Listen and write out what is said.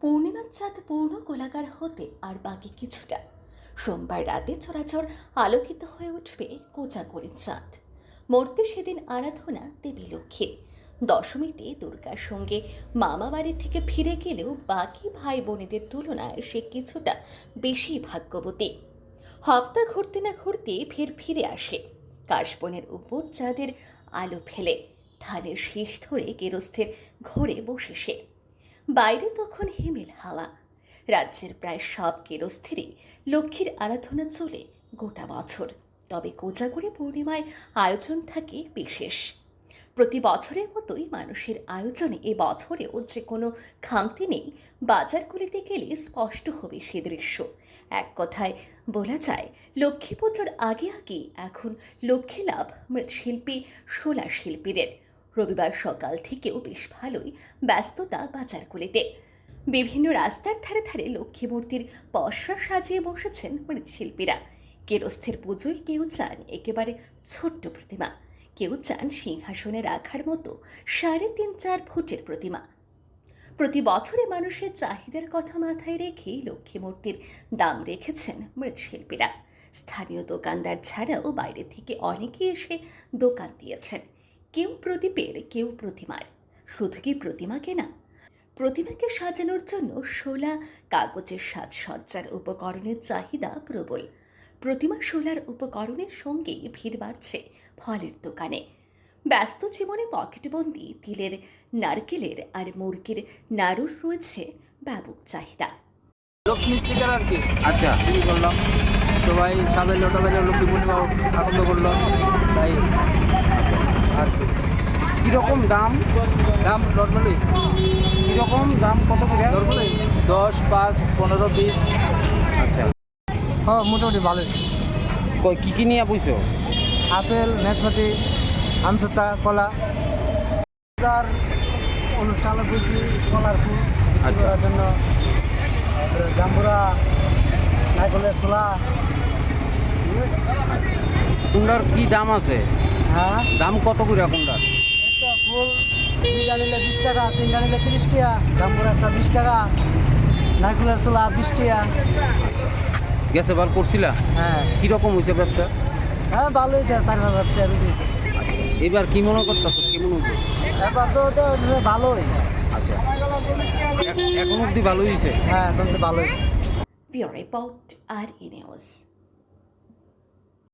পূর্ণিমার চাঁদ পূর্ণ গোলাকার হতে আর বাকি কিছুটা। সোমবার রাতে চরাচর আলোকিত হয়ে উঠবে কোচাগরির চাঁদ। মূর্তি সেদিন আরাধনা দেবী লক্ষ্মীর। দশমীতে দুর্গার সঙ্গে মামা বাড়ি থেকে ফিরে গেলেও বাকি ভাই বোনেদের তুলনায় সে কিছুটা বেশি ভাগ্যবতী। হপ্তা ঘুরতে না ঘুরতে ফের ফিরে আসে। কাশবনের উপর চাঁদের আলো ফেলে। ধানের শীষ ধরে গেরস্থের ঘরে বসে সে। বাইরে তখন হিমেল হাওয়া। রাজ্যের প্রায় সব গেরস্থিরই লক্ষ্মীর আরাধনা চলে গোটা বছর। তবে কোজাগরি পূর্ণিমায় আয়োজন থাকে বিশেষ। প্রতি বছরের মতোই মানুষের আয়োজনে এ বছরেও যে কোনো খামতি নেই, বাজারগুলিতে গেলে স্পষ্ট হবে সে দৃশ্য। এক কথায় বলা যায়, লক্ষ্মী পুজোর আগে আগে এখন লক্ষ্মী লাভ মৃৎশিল্পী শোলা শিল্পীদের রবিবার সকাল থেকেও বেশ ভালোই ব্যস্ততা বাজারগুলিতে বিভিন্ন রাস্তার ধারে ধারে লক্ষ্মী মূর্তির সাজিয়ে বসেছেন মৃৎশিল্পীরা। কেরস্থের পুজোয় কেউ চান একেবারে ছোট্ট প্রতিমা। কেউ চান সিংহাসনে রাখার মতো সাড়ে তিন চার ফুটের প্রতিমা। প্রতি বছরে মানুষের চাহিদার কথা মাথায় রেখে লক্ষ্মী মূর্তির দাম রেখেছেন মৃৎশিল্পীরা। স্থানীয় দোকানদার ছাড়াও বাইরে থেকে অনেকে এসে দোকান দিয়েছেন। কেউ প্রদীপের কেউ প্রতিমার। শুধু কি প্রতিমা কেনা প্রতিমাকে সাজানোর জন্য শোলা কাগজের সাজসজ্জার উপকরণের চাহিদা প্রবল। প্রতিমা শোলার উপকরণের সঙ্গে ভিড় বাড়ছে ফলের দোকানে। ব্যস্ত জীবনে পকেটবন্দি তিলের নারকেলের আর মুরগির নাড়ুর রয়েছে ব্যাপক চাহিদা। লক্ষ্মী স্টিকার আর কি? আচ্ছা। বিক্রি করলাম সবাই সাদা লোটা বাজার লক্ষ্মী পূর্ণিমা আনন্দ করল। তাই আর কি? কীরকম দাম? দাম নর্মালি কীরকম দাম? কত করে? নর্মালি দশ পাঁচ পনেরো বিশ। আচ্ছা। হ্যাঁ মোটামুটি ভালোই। কই কি কি নিয়ে বুঝছ আপেল নাশপাতি আমসুতা কলা। তার অনুষ্ঠানে বুঝি কলার ফুল। বিক্রি আচ্ছা। করার জন্য। জাম্বুরা নারকলের ছোলা। কুন্ডার কি দাম আছে? হ্যাঁ? দাম কত করে কুন্ডার ফুল দুইটা নিলে বিশ টাকা তিনটা নিলে তিরিশ টাকা জাম্বুরা একটা বিশ টাকা নারকলের ছোলা বিশ টাকা। গেছে বার করছিলা? হ্যাঁ। কীরকম হয়েছে ব্যবসা? হ্যাঁ চার হাজার টাকা এবার কি মনে করতেছ? কেমন হয়েছে এবার তো ওটা ভালোই আচ্ছা। এখন অবধি ভালো হয়েছে? হ্যাঁ এখন তো ভালোই Pure Report আর নিউজ